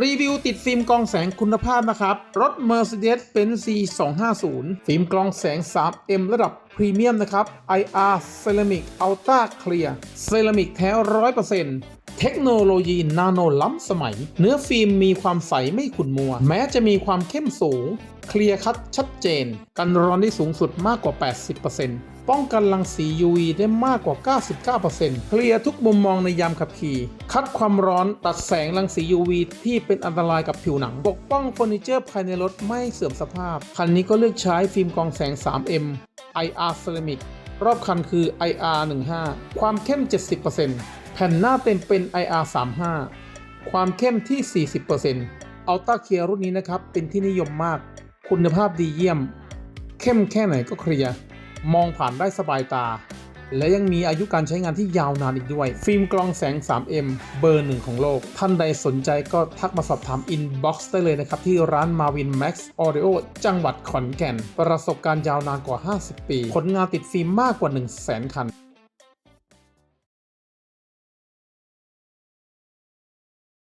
รีวิวติดฟิล์มกองแสงคุณภาพนะครับ รถ Mercedes-Benz C250 ฟิล์มกองแสง 3M ระดับ พรีเมียมนะครับ IR Ceramic Ultra Clear เซรามิกแท้100%เทคโนโลยีนาโนล้ำสมัย เนื้อฟิล์มมีความใสไม่ขุ่นมัว แม้จะมีความเข้มสูง เคลียร์คัดชัดเจน กันร้อนได้สูงสุดมากกว่า 80%ป้องกันรังสี UV ได้มากกว่า 99%เคลียร์ทุกมุมมองในยามขับขี่ คัดความร้อนตัดแสงรังสี UV ที่เป็นอันตรายกับผิวหนัง ปกป้องเฟอร์นิเจอร์ภายในรถไม่เสื่อมสภาพ คันนี้ก็เลือกใช้ฟิล์มกองแสง 3M IR Ceramic รอบคันคือ IR 15ความเข้ม 70%แผ่นหน้าเต็มเป็น IR 35ความเข้มที่ 40% Ultra Clear รุ่นนี้นะครับ เป็นที่นิยมมาก คุณภาพดีเยี่ยม เข้มแค่ไหนก็เคลียร์ มองผ่านได้สบายตา และยังมีอายุการใช้งานที่ยาวนานอีกด้วย ฟิล์มกรองแสง 3M เบอร์หนึ่งของโลก ท่านใดสนใจก็ทักมาสอบถามอินบ็อกซ์ได้เลยนะครับ ที่ร้าน Marvin Max Audio จังหวัดขอนแก่น ประสบการณ์ยาวนานกว่า 50 ปี ผลงานติดฟิล์มมากกว่า 1 0 0 0 0 0คัน